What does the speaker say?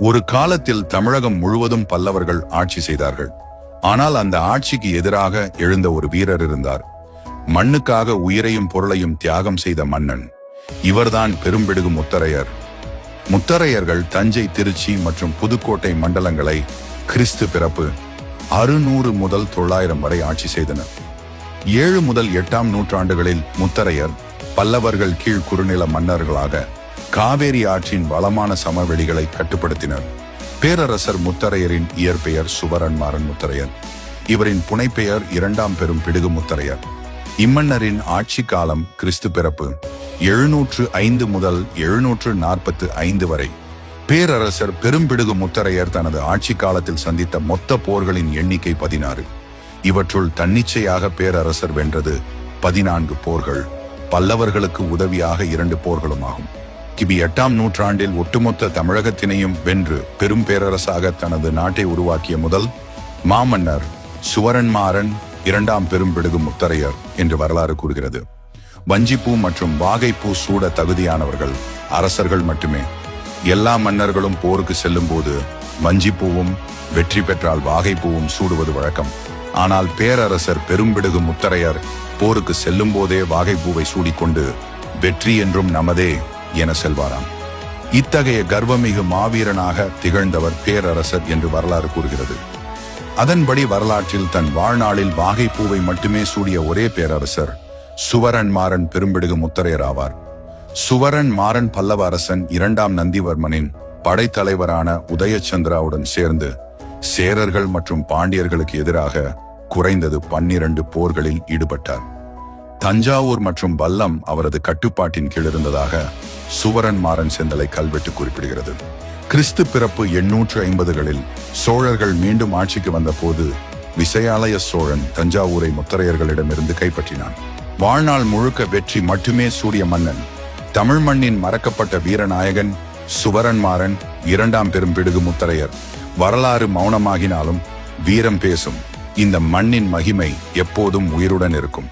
ஒரு காலத்தில் தமிழகம் முழுவதும் பல்லவர்கள் ஆட்சி செய்தார்கள். ஆனால் அந்த ஆட்சிக்கு எதிராக எழுந்த ஒரு வீரர் இருந்தார். மண்ணுக்காக உயிரையும் பொருளையும் தியாகம் செய்த மன்னன். இவர்தான் பெரும்பிடுகு முத்தரையர். முத்தரையர்கள் தஞ்சை திருச்சி மற்றும் புதுக்கோட்டை மண்டலங்களை கிறிஸ்து பிறப்பு அறுநூறு முதல் தொள்ளாயிரம் வரை ஆட்சி செய்தனர். ஏழு முதல் எட்டாம் நூற்றாண்டுகளில் முத்தரையர் பல்லவர்கள் கீழ் குறுநில மன்னர்களாக காவேரி ஆற்றின் வளமான சமவெளிகளை கட்டுப்படுத்தினர். பேரரசர் முத்தரையரின் இயற்பெயர் சுவரன்மாறன் முத்தரையர் இவரின் புனைப்பெயர் இரண்டாம் பெரும் பிடுகு முத்தரையர். இம்மன்னரின் ஆட்சி காலம் கிறிஸ்து பிறப்பு. எழுநூற்று ஐந்து முதல் எழுநூற்று நாற்பத்து ஐந்து வரை. பேரரசர் பெரும்பிடுகு முத்தரையர் தனது ஆட்சி காலத்தில் சந்தித்த மொத்த போர்களின் எண்ணிக்கை பதினாறு. இவற்றுள் தன்னிச்சையாக பேரரசர் வென்றது பதினான்கு போர்கள். பல்லவர்களுக்கு உதவியாக இரண்டு போர்களும் ஆகும் கிபி எட்டாம் நூற்றாண்டில் ஒட்டுமொத்த தமிழகத்தினையும் வென்று பெரும் பேரரசாக தனது நாட்டை உருவாக்கிய முதல் மாமன்னர் சுவரன்மாறன் இரண்டாம் பெரும்பிடுகு முத்தரையர் என்று வரலாறு கூறுகிறது. வஞ்சிப்பூ மற்றும் வாகைப்பூ சூட தகுதியானவர்கள் அரசர்கள் மட்டுமே. எல்லா மன்னர்களும் போருக்கு செல்லும் போது வஞ்சிப்பூவும் வெற்றி பெற்றால் வாகைப்பூவும் சூடுவது வழக்கம். ஆனால் பேரரசர் பெரும்பிடுகு முத்தரையர் போருக்கு செல்லும் போதே வாகைப்பூவை சூடிக்கொண்டு வெற்றி என்றும் நமதே என செல்வாராம். இத்தகைய கர்வமிகு மாவீரனாக திகழ்ந்தவர் பேரரசர் என்று வரலாறு கூறுகிறது. அதன்படி வரலாற்றில் தன் வாழ்நாளில் வாகைப்பூவை மட்டுமே சூடிய ஒரே பேரரசர் சுவரன் மாறன் பெரும்பிடுகு முத்தரையர் ஆவார். சுவரன் மாறன் பல்லவ அரசன் இரண்டாம் நந்திவர்மனின் படைத்தலைவரான உதயச்சந்திராவுடன் சேர்ந்து சேரர்கள் மற்றும் பாண்டியர்களுக்கு எதிராக குறைந்தது பன்னிரண்டு போர்களில் ஈடுபட்டார். தஞ்சாவூர் மற்றும் வல்லம் அவரது கட்டுப்பாட்டின் கீழ் இருந்ததாக சுவரன் மாறன் செந்தலை கல்வெட்டு குறிப்பிடுகிறது. கிறிஸ்து பிறப்பு எண்ணூற்று ஐம்பதுகளில் சோழர்கள் மீண்டும் ஆட்சிக்கு வந்தபோது விசயாலய சோழன் தஞ்சாவூரை முத்தரையர்களிடமிருந்து கைப்பற்றினான். வாழ்நாள் முழுக்க வெற்றி மட்டுமே சூரிய மன்னன் தமிழ் மண்ணின் மறக்கப்பட்ட வீரநாயகன் சுவரன்மாறன் இரண்டாம் பெரும்பிடுகு முத்தரையர் வரலாறு மௌனமாகினாலும் வீரம் பேசும். இந்த மண்ணின் மகிமை எப்போதும் உயிருடன் இருக்கும்.